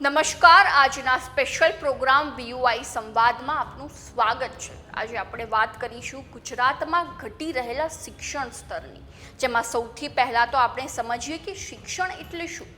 નમસ્કાર. આજના special programme વીયુઆઈ સંવાદમાં આપનું સ્વાગત છે. આજે આપણે વાત કરીશું ગુજરાતમાં ઘટી રહેલા શિક્ષણ સ્તરની. જેમાં સૌથી પહેલાં તો આપણે સમજીએ કે શિક્ષણ એટલે શું?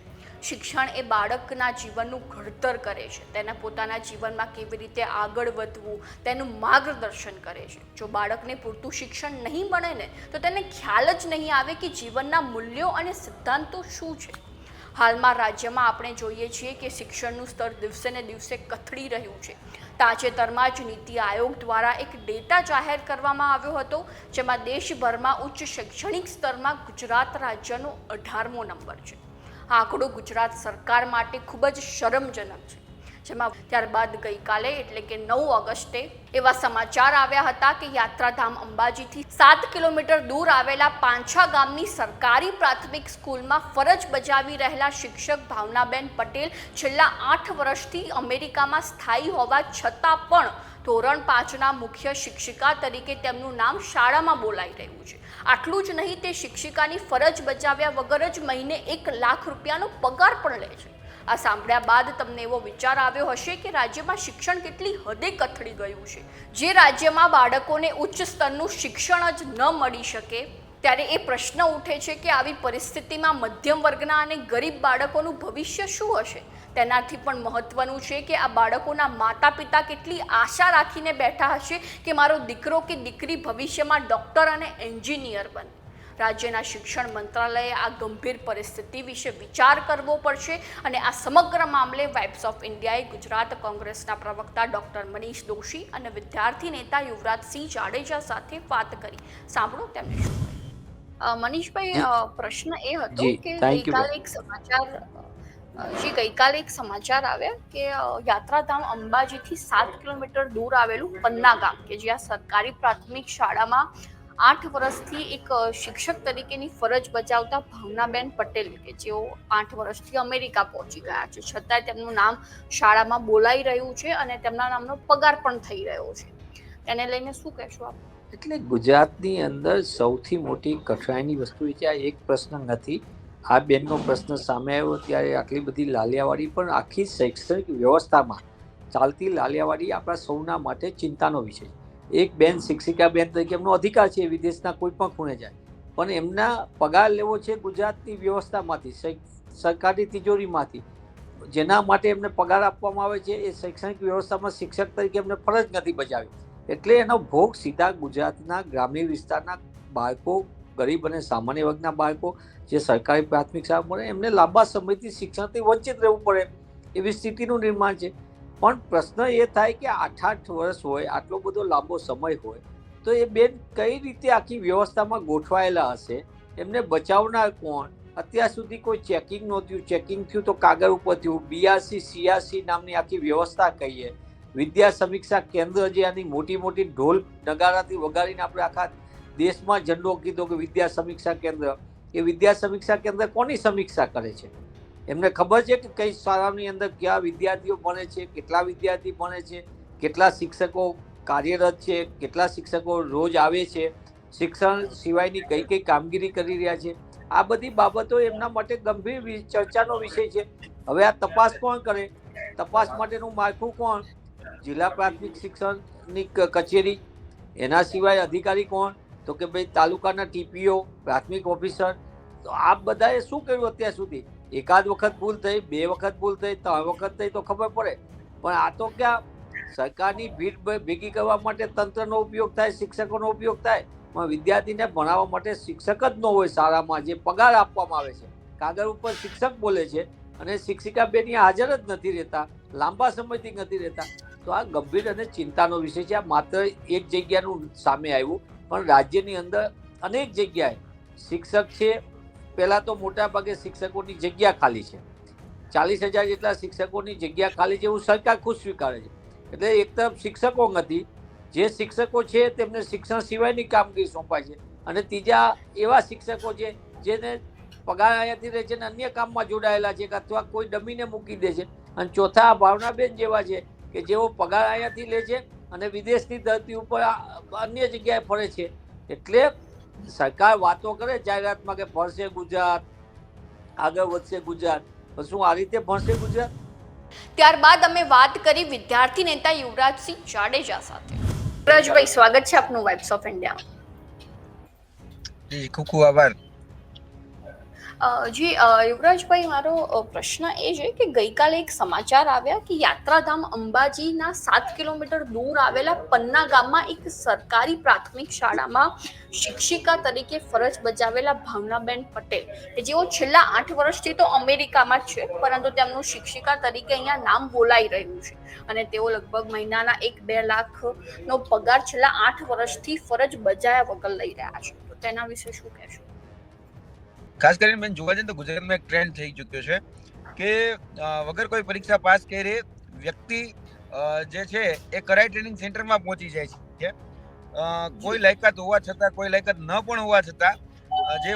શિક્ષણ એ બાળકના જીવનનું ઘડતર કરે છે. તેના પોતાના જીવનમાં કેવી રીતે આગળ વધવું, તેનું માર્ગદર્શન કરે છે. જો બાળકને પૂરતું શિક્ષણ નહીં મળે ને, તો તેને ખ્યાલ જ નહીં આવે કે જીવનના મૂલ્યો અને સિદ્ધાંતો શું છે. હાલમાં રાજ્યમાં આપણે જોઈએ છીએ કે શિક્ષણનું સ્તર દિવસે ને દિવસે કથળી રહ્યું છે. તાજેતરમાં જ નીતિ આયોગ દ્વારા એક ડેટા જાહેર કરવામાં આવ્યો હતો, જેમાં દેશભરમાં ઉચ્ચ શૈક્ષણિક સ્તરમાં ગુજરાત રાજ્યનો અઢારમો નંબર છે. આંકડો ગુજરાત સરકાર માટે ખૂબ જ શરમજનક છે. જેમાં ત્યારબાદ ગઈકાલે, એટલે કે નવ ઓગસ્ટે, એવા સમાચાર આવ્યા હતા કે યાત્રાધામ અંબાજીથી સાત કિલોમીટર દૂર આવેલા પાંછા ગામની સરકારી પ્રાથમિક સ્કૂલમાં ફરજ બજાવી રહેલા શિક્ષક ભાવનાબેન પટેલ છેલ્લા આઠ વર્ષથી અમેરિકામાં સ્થાયી હોવા છતાં પણ ધોરણ પાંચના મુખ્ય શિક્ષિકા તરીકે તેમનું નામ શાળામાં બોલાઈ રહ્યું છે. આટલું જ નહીં, તે શિક્ષિકાની ફરજ બજાવ્યા વગર જ મહિને એક લાખ રૂપિયાનો પગાર પણ લે છે. આ સાંભળ્યા બાદ તમને એવો વિચાર આવ્યો હશે કે રાજ્યમાં શિક્ષણ કેટલી હદે કથળી ગયું છે? જે રાજ્યમાં બાળકોને ઉચ્ચ સ્તરનું શિક્ષણ જ ન મળી શકે, ત્યારે એ પ્રશ્ન ઉઠે છે કે આવી પરિસ્થિતિમાં મધ્યમ વર્ગના અને ગરીબ બાળકોનું ભવિષ્ય શું હશે? તેનાથી પણ મહત્વનું છે કે આ બાળકોના માતા પિતા કેટલી આશા રાખીને બેઠા હશે કે મારો દીકરો કે દીકરી ભવિષ્યમાં ડૉક્ટર અને એન્જિનિયર બને. રાજ્યના શિક્ષણ મંત્રાલયે આ ગંભીર પરિસ્થિતિ વિશે વિચાર કરવો પડશે અને આ સમગ્ર મામલે વાઇબ્સ ઓફ ઇન્ડિયાએ ગુજરાત કોંગ્રેસના પ્રવક્તા ડોક્ટર મનીષ દોશી અને વિદ્યાર્થી નેતા યુવરાજસિંહ જાડેજા સાથે વાત કરી. સાંભળો તેમને શું મનીષભાઈ પ્રશ્ન એ હતો કે ગઈકાલે એક સમાચાર જી ગઈકાલે એક સમાચાર આવ્યા કે યાત્રાધામ અંબાજીથી સાત કિલોમીટર દૂર આવેલું પન્ના ગામ કે જ્યાં સરકારી પ્રાથમિક શાળામાં આઠ વર્ષથી એક શિક્ષક તરીકેની ફરજ બજાવતા ભાવનાબેન પટેલ કે જેઓ આઠ વર્ષથી અમેરિકા પહોંચી ગયા છે. છતાંય તેમનું નામ શાળામાં બોલાઈ રહ્યું છે અને તેમના નામનો પગાર પણ થઈ રહ્યો છે. એને લઈને શું કહેશો આપ? એટલે ગુજરાતની અંદર સૌથી મોટી કઠણાઈની વસ્તુ એ છે, આ એક પ્રશ્ન નથી. આ બેનનો પ્રશ્ન સામે આવ્યો ત્યારે આટલી બધી લાલિયાવાડી પણ આખી શૈક્ષણિક વ્યવસ્થામાં ચાલતી લાલિયાવાડી આપણા સૌના માટે ચિંતાનો વિષય છે. એક બેન શિક્ષિકા બેન તરીકે એમનો અધિકાર છે વિદેશના કોઈ પણ ખૂણે જાય. પણ એમના પગાર લેવો છે ગુજરાતની વ્યવસ્થામાંથી શૈ- સરકારી તિજોરીમાંથી. જેના માટે એમને પગાર આપવામાં આવે છે એ શૈક્ષણિક વ્યવસ્થામાં શિક્ષક તરીકે એમને ફરજ નથી બજાવી. એટલે એનો ભોગ સીધા ગુજરાતના ગ્રામ્ય વિસ્તારના બાળકો, ગરીબ અને સામાન્ય વર્ગના બાળકો, જે સરકારી પ્રાથમિક શાળા મળે, એમને લાંબા સમયથી શિક્ષણથી વંચિત રહેવું પડે એવી સ્થિતિનું નિર્માણ છે. પણ પ્રશ્ન એ થાય કે આઠ આઠ વર્ષ હોય, આટલો બધો લાંબો સમય હોય, તો એ બેન કઈ રીતે આખી વ્યવસ્થામાં ગોઠવાયેલા હશે? એમને બચાવનાર કોણ? અત્યાર સુધી કોઈ ચેકિંગ નહોતું ચેકિંગ થયું તો કાગળ ઉપર થયું. બીઆરસી સીઆરસી નામની આખી વ્યવસ્થા કહીએ. વિદ્યા સમીક્ષા કેન્દ્ર જે આની મોટી મોટી ઢોલ નગારાથી વગાડીને આપણે આખા દેશમાં ઝંડો કીધો કે વિદ્યા સમીક્ષા કેન્દ્ર. એ વિદ્યા સમીક્ષા કેન્દ્ર કોની સમીક્ષા કરે છે? એમને ખબર છે કે કઈ શાળાની અંદર કયા વિદ્યાર્થીઓ ભણે છે, કેટલા વિદ્યાર્થી ભણે છે, કેટલા શિક્ષકો કાર્યરત છે, કેટલા શિક્ષકો રોજ આવે છે, શિક્ષણ સિવાયની કઈ કઈ કામગીરી કરી રહ્યા છે. આ બધી બાબતો એમના માટે ગંભીર ચર્ચાનો વિષય છે. હવે આ તપાસ કોણ કરે? તપાસ માટેનું માળખું કોણ? જિલ્લા પ્રાથમિક શિક્ષણની કચેરી. એના સિવાય અધિકારી કોણ? તો કે ભાઈ તાલુકાના ટીપીઓ પ્રાથમિક ઓફિસર. તો આ બધાએ શું કર્યું અત્યાર સુધી? એકાદ વખત ભૂલ થઈ, બે વખત ભૂલ થઈ, ત્રણ વખત થઈ તો ખબર પડે. પણ આ તો ક્યાં? સરકારની ભીડ ભેગી કરવા માટે તંત્રનો ઉપયોગ થાય, શિક્ષકોનો ઉપયોગ થાય. પણ વિદ્યાર્થીને ભણાવવા માટે શિક્ષક જ ન હોય શાળામાં, જે પગાર આપવામાં આવે છે. કાગળ ઉપર શિક્ષક બોલે છે અને શિક્ષિકા બેની હાજર જ નથી રહેતા, લાંબા સમયથી નથી રહેતા. તો આ ગંભીર અને ચિંતાનો વિષય છે. આ માત્ર એક જગ્યાનું સામે આવ્યું, પણ રાજ્યની અંદર અનેક જગ્યાએ શિક્ષક છે પહેલા તો મોટા ભાગે શિક્ષકોની જગ્યા ખાલી છે. ચાલીસ હજાર જેટલા શિક્ષકોની જગ્યા ખાલી છે એવું સરકાર ખુદ સ્વીકારે છે. એટલે એક તરફ શિક્ષકો નથી, જે શિક્ષકો છે તેમને શિક્ષણ સિવાયની કામગીરી સોંપાય છે અને ત્રીજા એવા શિક્ષકો છે જેને પગાર અહીંયાથી રહે છે અને અન્ય કામમાં જોડાયેલા છે કે અથવા કોઈ ડમીને મૂકી દે છે. અને ચોથા ભાવનાબેન જેવા છે કે જેઓ પગાર અહીંયાથી લે છે અને વિદેશની ધરતી ઉપર અન્ય જગ્યાએ ફરે છે. એટલે સરકાર વાતો કરે જાહેરાતમાં કે ભણશે ગુજરાત આગળ વધશે ગુજરાત. શું આ રીતે ભણશે ગુજરાત? ત્યારબાદ અમે વાત કરી વિદ્યાર્થી નેતા યુવરાજસિંહ જાડેજા સાથે. યુવરાજભાઈ સ્વાગત છે આપનું વાઇબ્સ ઓફ ઇન્ડિયા જી ખૂબ ખૂબ આભાર. જી યુવરાજભાઈ, મારો પ્રશ્ન એ છે કે ગઈકાલે એક સમાચાર આવ્યા કે યાત્રાધામ અંબાજીના સાત કિલોમીટર દૂર આવેલા પન્ના ગામમાં એક સરકારી પ્રાથમિક શાળામાં શિક્ષિકા તરીકે ફરજ બજાવેલા ભાવનાબેન પટેલ, કે જેઓ છેલ્લા આઠ વર્ષથી તો અમેરિકામાં જ છે, પરંતુ તેમનું શિક્ષિકા તરીકે અહીંયા નામ બોલાઈ રહ્યું છે. અને તેઓ લગભગ મહિનાના એક, બે લાખનો પગાર છેલ્લા આઠ વર્ષથી ફરજ બજાયા વગર લઈ રહ્યા છે. તો તેના વિશે શું કહેશો? ખાસ કરીને મેં જોવા જઈએ તો ગુજરાતમાં એક ટ્રેન્ડ થઈ ચૂક્યો છે કે વગર કોઈ પરીક્ષા પાસ કરે વ્યક્તિ જે છે એ કરાઈ ટ્રેનિંગ સેન્ટરમાં પહોંચી જાય છે. કોઈ લાયકાત હોવા છતાં કોઈ લાયકાત ન પણ હોવા છતાં જે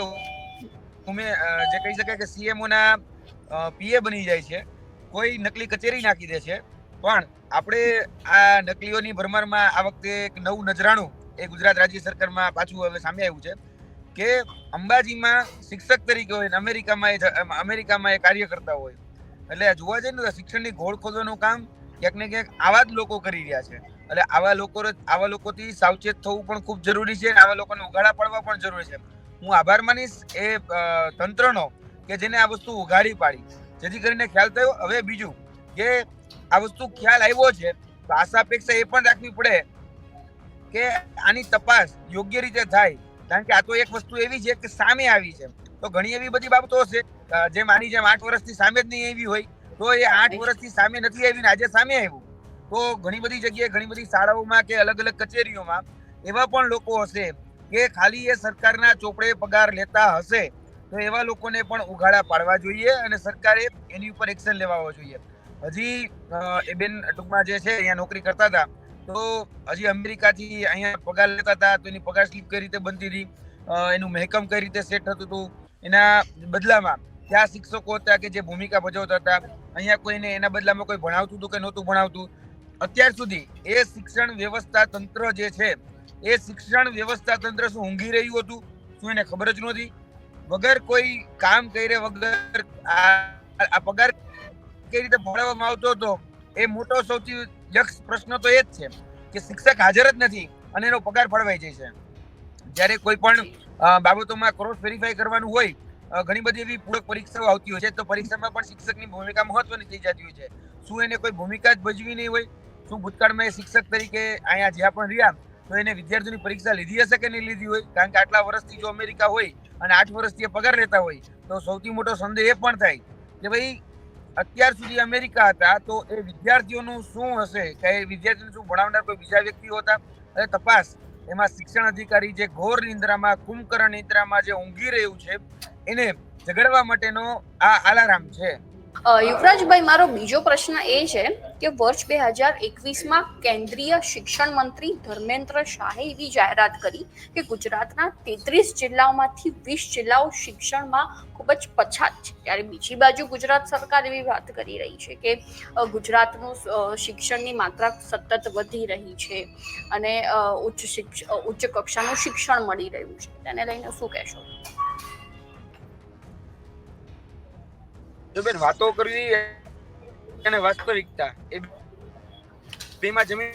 ઉમે જે કહી શકાય કે સીએમઓના પીએ બની જાય છે કોઈ નકલી કચેરી નાખી દે છે પણ આપણે આ નકલીઓની ભરમારમાં આ વખતે એક નવું નજરાણું એ ગુજરાત રાજ્ય સરકારમાં પાછું હવે સામે આવ્યું છે. કે અંબાજીમાં શિક્ષક તરીકે હોય અમેરિકામાં એ અમેરિકામાં એ કાર્ય કરતા હોય. એટલે જોવા જઈએ ને તો શિક્ષણની ઘોળ ખોદવાનું કામ ક્યાંક ને ક્યાંક આવા જ લોકો કરી રહ્યા છે. એટલે આવા લોકો આવા લોકોથી સાવચેત થવું પણ ખૂબ જરૂરી છે આવા લોકોને ઉઘાડા પાડવા પણ જરૂરી છે. હું આભાર માનીશ એ તંત્રનો કે જેને આ વસ્તુ ઉઘાડી પાડી. જેથી કરીને ખ્યાલ થયો. હવે બીજું કે આ વસ્તુ ખ્યાલ આવ્યો છે, તો આશા અપેક્ષા એ પણ રાખવી પડે કે આની તપાસ યોગ્ય રીતે થાય કારણ કે આ તો એક વસ્તુ એવી છે કે સામે આવી છે. તો ઘણી એવી બધી બાબતો હશે જે માની જેમ આઠ વર્ષથી સામે જ નહીં આવી હોય, તો એ આઠ વર્ષથી સામે નથી આવી ને આજે સામે આવ્યું. તો ઘણી બધી જગ્યાએ ઘણી બધી શાળાઓમાં કે અલગ અલગ કચેરીઓમાં એવા પણ લોકો હશે કે ખાલી એ સરકારના ચોપડે પગાર લેતા હશે, તો એવા લોકોને પણ ઉઘાડા પાડવા જોઈએ અને સરકારે એની ઉપર એક્શન લેવા જોઈએ. હજી એ બેન ટૂંકમાં જે છે, અહીંયા નોકરી કરતા હતા તો હજી અમેરિકાથી અહીંયા પગાર લેતા હતા, તો એની પગાર સ્લીપ કઈ રીતે બનતી હતી એનું મહેકમ કઈ રીતે સેટ થતું હતું, એના બદલામાં ત્યાં શિક્ષકો હતા કે જે ભૂમિકા ભજવતા હતા, અહીંયા કોઈને એના બદલામાં કોઈ ભણાવતું હતું કે નહોતું ભણાવતું? અત્યાર સુધી એ શિક્ષણ વ્યવસ્થા તંત્ર જે છે, એ શિક્ષણ વ્યવસ્થા તંત્ર શું ઊંઘી રહ્યું હતું? શું એને ખબર જ નહોતી? વગર કોઈ કામ કરે વગર આ પગાર કઈ રીતે ભણાવવામાં આવતો હતો? એ મોટો સૌથી યક્ષ પ્રશ્ન તો એ જ છે કે શિક્ષક હાજર જ નથી અને એનો પગાર ફળવાઈ જાય છે. જ્યારે કોઈ પણ બાબતોમાં ક્રોસ વેરીફાઈ કરવાનું હોય ઘણી બધી એવી પૂરક પરીક્ષાઓ આવતી હોય છે, તો પરીક્ષામાં પણ શિક્ષકની ભૂમિકા મહત્વની થઈ જતી હોય છે. શું એને કોઈ ભૂમિકા જ ભજવી નહીં હોય? શું ભૂતકાળમાં એ શિક્ષક તરીકે અહીંયા જ્યાં પણ રહ્યા, તો એને વિદ્યાર્થીઓની પરીક્ષા લીધી હશે કે નહીં લીધી હોય? કારણ કે આટલા વર્ષથી જો અમેરિકા હોય અને આઠ વર્ષથી એ પગાર લેતા હોય, તો સૌથી મોટો સંદેહ એ પણ થાય કે ભાઈ અત્યાર સુધી અમેરિકા હતા, તો એ વિદ્યાર્થીઓનું શું હશે? કે એ વિદ્યાર્થીઓને શું ભણાવનાર કોઈ બીજા વ્યક્તિઓ હતા? અને તપાસ. એમાં શિક્ષણ અધિકારી જે ઘોર નિંદ્રામાં, કુંભકરણ નિંદ્રામાં જે ઊંઘી રહ્યું છે, એને જગાડવા માટેનો આ આલારામ છે. યુવરાજભાઈ, મારો બીજો પ્રશ્ન એ છે કે વર્ષ બે હજાર એકવીસમાં કેન્દ્રીય શિક્ષણ મંત્રી ધર્મેન્દ્ર શાહે એવી જાહેરાત કરી કે ગુજરાતના તેત્રીસ જિલ્લાઓમાંથી વીસ જિલ્લાઓ શિક્ષણમાં ખૂબ જ પછાત છે. ત્યારે બીજી બાજુ ગુજરાત સરકાર એવી વાત કરી રહી છે કે ગુજરાતનું શિક્ષણની માત્રા સતત વધી રહી છે અને ઉચ્ચ શિક્ષ ઉચ્ચ કક્ષાનું શિક્ષણ મળી રહ્યું છે. તેને લઈને શું કહેશો? બેન વાતો કરવી અને વાસ્તવિકતા એ બેમાં જમીન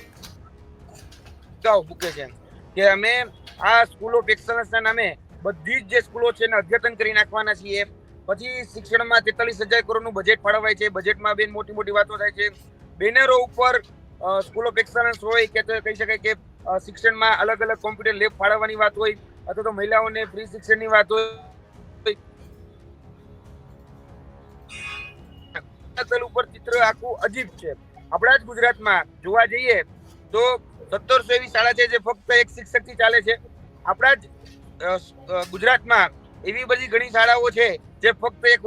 મૂકે છે. કે અમે આ સ્કૂલ ઓફ એક્સલન્સના નામે બધી જ જે સ્કૂલો છે એને અદ્યતન કરી નાખવાના છીએ. પછી શિક્ષણમાં તેતાલીસ હજાર કરોડનું બજેટ ફાળવાય છે. બજેટમાં બેન મોટી મોટી વાતો થાય છે. બેનરો ઉપર સ્કૂલ ઓફ એક્સલન્સ હોય કે તો કહી શકાય કે શિક્ષણમાં અલગ અલગ કોમ્પ્યુટર લેબ ફાળવવાની વાત હોય અથવા તો મહિલાઓને ફ્રી શિક્ષણની વાત હોય તલ ઉપર ચિત્ર આખું અજીબ છે. આપણા જ ગુજરાતમાં જોવા જઈએ તો સત્તરસો એવી શાળા છે જે ફક્ત એક શિક્ષકથી ચાલે છે. આપણા જ ગુજરાતમાં એવી બધી ઘણી શાળાઓ છે જે ફક્ત એક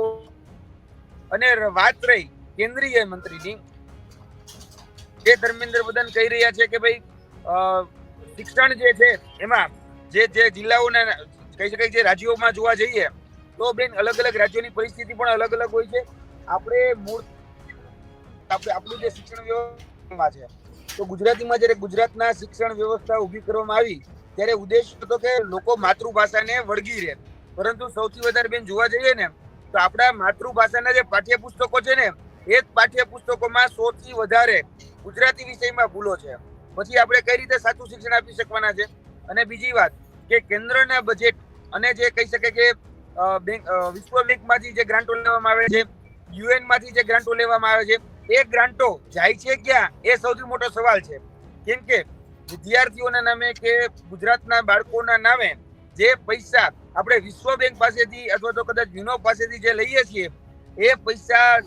અને વાત રહી કેન્દ્રીય મંત્રીની જે ધર્મેન્દ્ર પ્રધાન કહી રહ્યા છે કે ભાઈ શિક્ષણ જે છે એમાં જે જે જિલ્લાઓના કહી શકાય જે રાજ્યોમાં જોવા જઈએ તો બેન અલગ અલગ રાજ્યોની પરિસ્થિતિ પણ અલગ અલગ હોય છે. આપણે મૂળ આપણે આપણું જે શિક્ષણ વ્યવસ્થામાં છે, તો ગુજરાતીમાં જ્યારે ગુજરાતના શિક્ષણ વ્યવસ્થા ઊભી કરવામાં આવી, ત્યારે ઉદ્દેશ હતો કે લોકો માતૃભાષાને વળગી રહે. પરંતુ સૌથી વધારે બેન જોવા જઈએ ને, તો આપણા માતૃભાષાના જે પાઠ્યપુસ્તકો છે ને, એ જ પાઠ્યપુસ્તકોમાં સૌથી વધારે ગુજરાતી વિષયમાં ભૂલો છે. પછી આપણે કઈ રીતે સાચું શિક્ષણ આપી શકવાના છે? અને બીજી વાત કે કેન્દ્રના બજેટ અને જે કહી શકે કે વિશ્વ બેંકમાંથી જે ગ્રાન્ટો લેવામાં આવે છે યુએનમાંથી જે ગ્રાન્ટો લેવામાં આવે છે, એ ગ્રાન્ટો જાય છે ક્યાં? એ સૌથી મોટો સવાલ છે. કેમ કે વિદ્યાર્થીઓના નામે કે ગુજરાતના બાળકોના નામે જે પૈસા આપણે વિશ્વ બેંક પાસેથી અથવા તો કદાચ યુનો પાસેથી જે લઈએ છીએ, એ પૈસા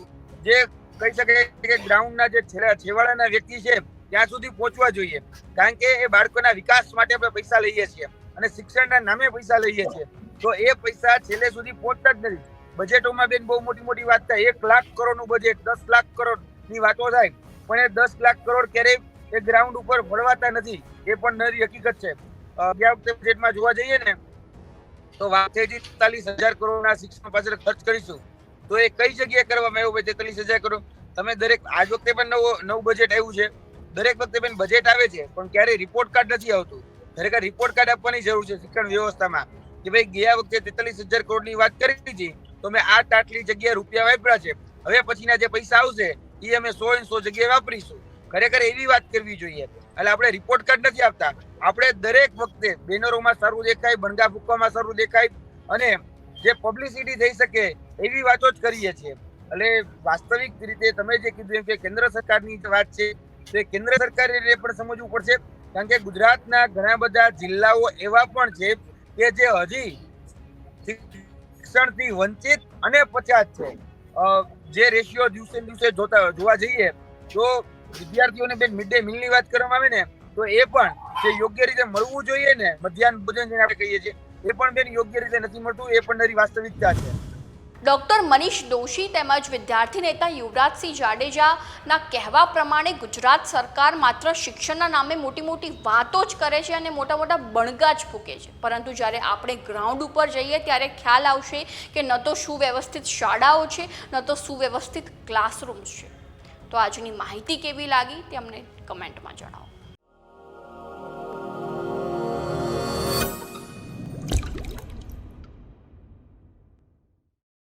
જે કહી શકાય કે ગ્રાઉન્ડના જે છેવાડાના વ્યક્તિ છે, ત્યાં સુધી પહોંચવા જોઈએ. કારણ કે એ બાળકોના વિકાસ માટે આપણે પૈસા લઈએ છીએ અને શિક્ષણના નામે પૈસા લઈએ છીએ. તો એ પૈસા છેલ્લે સુધી પહોંચતા જ નથી. બજેટોમાં બેન બહુ મોટી મોટી વાત થાય. એક લાખ કરોડનું બજેટ દસ લાખ કરોડની વાતો થાય. પણ એ દસ લાખ કરોડ ક્યારેય એ ગ્રાઉન્ડ ઉપર ભળવાતા નથી. એ પણ નરી હકીકત છે. ગયા વખતે બજેટમાં જોવા જઈએ ને, તો વાત થઈ હતી તેતાલીસ હજાર કરોડના શિક્ષણ પાછળ ખર્ચ કરીશું. તો એ કઈ જગ્યાએ કરવામાં આવ્યું ભાઈ તેતાલીસ હજાર કરોડ? તમે દરેક, આજ વખતે પણ નવો, નવું બજેટ આવ્યું છે. દરેક વખતે બેન બજેટ આવે છે, પણ ક્યારેય રિપોર્ટ કાર્ડ નથી આવતું. ખરેખર રિપોર્ટ કાર્ડ આપવાની જરૂર છે શિક્ષણ વ્યવસ્થામાં. કે ભાઈ ગયા વખતે તેતાલીસ હજાર કરોડની વાત કરી હતી તો મેં આટ આટલી જગ્યાએ રૂપિયા વાપર્યા છે. હવે પછીના જે પૈસા આવશે એ અમે સો સો જગ્યાએ વાપરીશું. ખરેખર એવી વાત કરવી જોઈએ. એટલે આપણે રિપોર્ટ કાર્ડ નથી આપતા. આપણે દરેક વખતે બેનરોમાં સારું દેખાય બનગા ફૂંકવામાં સારું દેખાય અને જે પબ્લિસિટી થઈ શકે એવી વાતો જ કરીએ છીએ. એટલે વાસ્તવિક રીતે તમે જે કીધું એમ કે કેન્દ્ર સરકારની વાત છે, તે કેન્દ્ર સરકારે પણ સમજવું પડશે. કારણ કે ગુજરાતના ઘણા બધા જિલ્લાઓ એવા પણ છે કે જે હજી શિક્ષણથી વંચિત અને પછાત છે. જે રેશિયો દિવસે દિવસે જોતા જોવા જઈએ, તો વિદ્યાર્થીઓને બેન મિડ ડે મીલની વાત કરવામાં આવે ને, તો એ પણ જે યોગ્ય રીતે મળવું જોઈએ ને, મધ્યાહન ભોજન જેને આપણે કહીએ છીએ, એ પણ બેન યોગ્ય રીતે નથી મળતું, એ પણ નરી વાસ્તવિકતા છે. ડૉક્ટર મનીષ દોશી તેમજ વિદ્યાર્થી નેતા યુવરાજસિંહ જાડેજાના કહેવા પ્રમાણે ગુજરાત સરકાર માત્ર શિક્ષણના નામે મોટી મોટી વાતો જ કરે છે અને મોટા મોટા બણગા જ ફૂકે છે. પરંતુ જ્યારે આપણે ગ્રાઉન્ડ ઉપર જઈએ ત્યારે ખ્યાલ આવશે કે ન તો સુવ્યવસ્થિત શાળાઓ છે, ન તો સુવ્યવસ્થિત ક્લાસરૂમ્સ છે. તો આજની માહિતી કેવી લાગી તે અમને કમેન્ટમાં જણાવો.